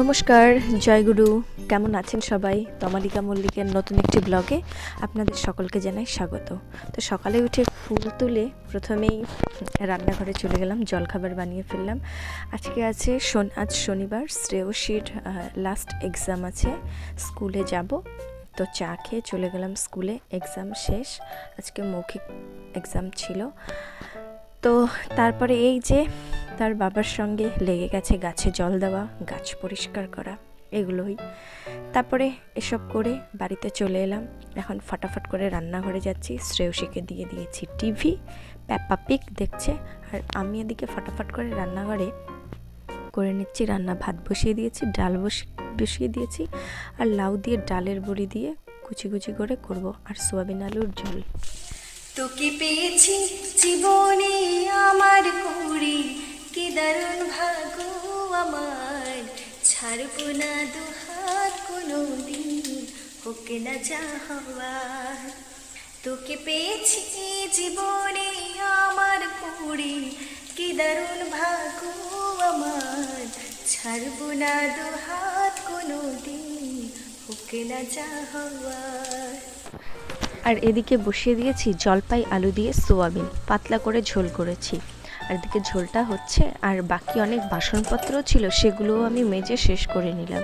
নমস্কার, জয়গুরু। কেমন আছেন সবাই? তমালিকা মল্লিকের নতুন একটি ব্লগে আপনাদের সকলকে জানাই স্বাগত। তো সকালে উঠে ফুল তুলে প্রথমেই রান্নাঘরে চলে গেলাম, জলখাবার বানিয়ে ফেললাম। আজকে আছে শন, আজ শনিবার শ্রেয়সীর লাস্ট এক্সাম আছে, স্কুলে যাব। তো চা খেয়ে চলে গেলাম স্কুলে এক্সাম শেষ। আজকে মৌখিক এক্সাম ছিল। তো তারপরে এই যে তার বাবার সঙ্গে লেগে গেছে গাছে জল দেওয়া, গাছ পরিষ্কার করা, এগুলোই। তারপরে এসব করে বাড়িতে চলে এলাম। এখন ফটাফট করে রান্নাঘরে যাচ্ছি। শ্রেয়সীকে দিয়ে দিয়েছি টিভি, প্যাপা পিক দেখছে। আর আমি এদিকে ফটাফট করে রান্নাঘরে করে নিচ্ছি রান্না। ভাত বসিয়ে দিয়েছি, ডাল বসি, বসিয়ে দিয়েছি। আর লাউ দিয়ে ডালের বড়ি দিয়ে কুচি কুচি করে করব। আর সোয়াবিন আলুর ঝোল। তোকে পেয়েছি জীবনে আমার কুড়ি কি দারুণ ভাগ্য আমার। ছাড়ব না দুহাত কোনো দিন হোক না হওয়ার। তোকে পেয়েছি জীবনে আমার কুড়ি কি দারুণ ভাগ্য আমার। ছাড়ব না দুহাত কোনো দিন হোক না হওয়ার। আর এদিকে বসিয়ে দিয়েছি জলপাই আলু দিয়ে সোয়াবিন। পাতলা করে ঝোল করেছি। আর এদিকে ঝোলটা হচ্ছে, আর বাকি অনেক বাসনপত্র ছিল, সেগুলোও আমি মেজে শেষ করে নিলাম।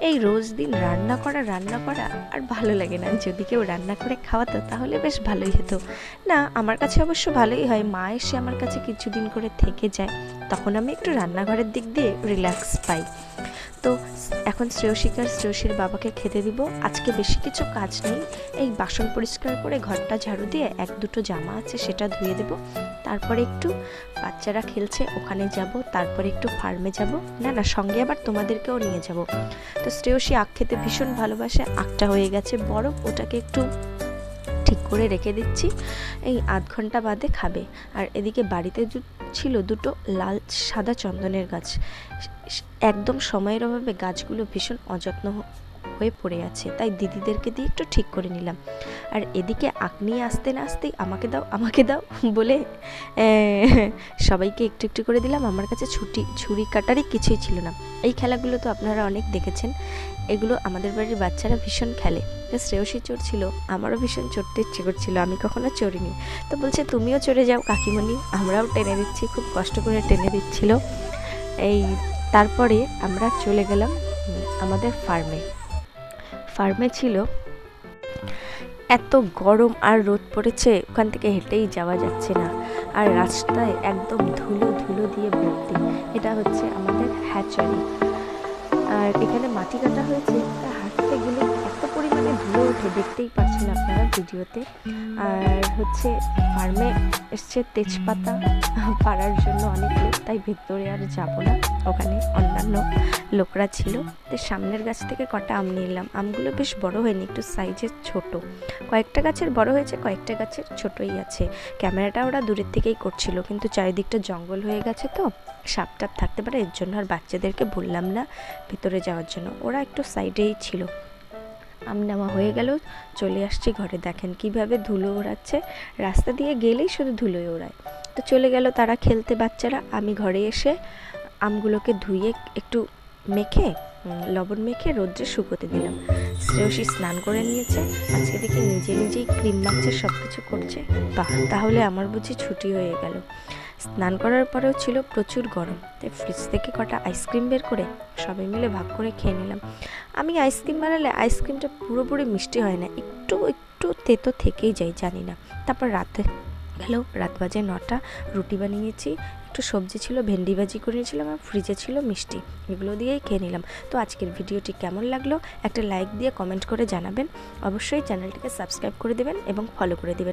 এই রোজ দিন রান্না করা রান্না করা, আর ভালো লাগে না। যদি কেউ রান্না করে খাওয়াতো, তাহলে বেশ ভালোই হতো। না, আমার কাছে অবশ্য ভালোই হয়। মা এসে আমার কাছে কিছুদিন করে থেকে যায়। তখন আমি একটু রান্নাঘরের দিক দিয়ে রিল্যাক্স পাই। তো এখন শ্রেয়সিকার শ্রেয়সীর বাবাকে খেতে দিব। আজকে বেশি কিছু কাজ নেই। এই বাসন পরিষ্কার করে ঘরটা ঝাড়ু দিয়ে এক দুটো জামা আছে, সেটা ধুয়ে দেব। তারপরে একটু বাচ্চারা খেলছে, ওখানে যাব, তারপরে একটু ফার্মে যাব। না না, সঙ্গে আবার তোমাদেরকেও নিয়ে যাব। তো শ্রেয়সী আখ খেতে ভীষণ ভালোবাসে। আখটা হয়ে গেছে বরফ ওটাকে একটু ঠিক করে রেখে দিচ্ছি। এই আধ ঘণ্টা বাদে খাবে। আর এদিকে বাড়িতে ছিল দুটো লাল সাদা চন্দনের গাছ। একদম সময়ের অভাবে গাছগুলো ভীষণ অযত্ন হয়ে পড়ে আছে, তাই দিদিদেরকে দিয়ে একটু ঠিক করে নিলাম। আর এদিকে আঁক নিয়ে আসতে না আসতেই আমাকে দাও আমাকে দাও বলে সবাইকে একটু একটু করে দিলাম, আমার কাছে ছুটি, ছুরি কাটারই কিছুই ছিল না। এই খেলাগুলো তো আপনারা অনেক দেখেছেন, এগুলো আমাদের বাড়ির বাচ্চারা ভীষণ খেলে। শ্রেয়সী চোর ছিল, আমারও ভীষণ চড়তে ইচ্ছে করছিল, আমি কখনো চড়িনি। তো বলছে, তুমিও চড়ে যাও কাকিমণি, আমরাও টেনে দিচ্ছি, খুব কষ্ট করে টেনে দিচ্ছিল। এই, তারপরে আমরা চলে গেলাম আমাদের ফার্মে ফার্মে ছিল। এত গরম আর রোদ পড়েছে, ওখান থেকে হেঁটেই যাওয়া যাচ্ছে না। আর রাস্তায় একদম ধুলো ধুলো দিয়ে ভর্তি। এটা হচ্ছে আমাদের হ্যাচারি। আর এখানে মাটি কাটা হয়েছে হাঁটতে গেলে এত ওঠে দেখতেই পাচ্ছেন আপনারা ভিডিওতে। আর হচ্ছে ফার্মে এসছে তেজপাতা পাড়ার জন্য অনেক লোক, তাই ভেতরে আর যাব না। ওখানে অন্যান্য লোকরা ছিল। তো সামনের গাছ থেকে কটা আম নিয়ে এলাম আমগুলো বেশ বড় হয়নি, একটু সাইজের ছোট। কয়েকটা গাছের বড় হয়েছে, কয়েকটা গাছের ছোটই আছে। ক্যামেরাটা ওরা দূরের থেকেই করছিল, কিন্তু চারিদিকটা জঙ্গল হয়ে গেছে তো। সাপ টাপ থাকতে পারে, এর জন্য আর বাচ্চাদেরকে বললাম না ভিতরে যাওয়ার জন্য। ওরা একটু সাইডেই ছিল। আম নেওয়া হয়ে গেল, চলে আসছি ঘরে। দেখেন কীভাবে ধুলো ওড়াচ্ছে। রাস্তা দিয়ে গেলেই শুধু ধুলোই ওড়ায়। তো চলে গেল তারা খেলতে বাচ্চারা। আমি ঘরে এসে আমগুলোকে ধুয়ে একটু মেখে লবণ মেখে রোদ্রে শুকোতে দিলাম। শ্রেয়সী স্নান করে নিয়েছে। আজকে দেখি নিজে নিজেই ক্রিম মাখছে সব কিছু করছে। বাহ, তাহলে আমার বুঝি ছুটি হয়ে গেল। স্নান করার পরেও ছিল প্রচুর গরম, তাই ফ্রিজ থেকে কটা আইসক্রিম বের করে সবাই মিলে ভাগ করে খেয়ে নিলাম। আমি আইসক্রিম বানালে আইসক্রিমটা পুরোপুরি মিষ্টি হয় না, একটু একটু তেতো থেকেই যায়, জানি না। তারপর রাতে গেল, রাত বাজে নটা, রুটি বানিয়েছি, একটু সবজি ছিল, ভেন্ডি ভাজি করেছিলাম আর ফ্রিজে ছিল মিষ্টি, এগুলো দিয়েই খেয়ে নিলাম। তো আজকের ভিডিওটি কেমন লাগল? একটা লাইক দিয়ে কমেন্ট করে জানাবেন। অবশ্যই চ্যানেলটিকে সাবস্ক্রাইব করে দেবেন এবং ফলো করে দেবেন।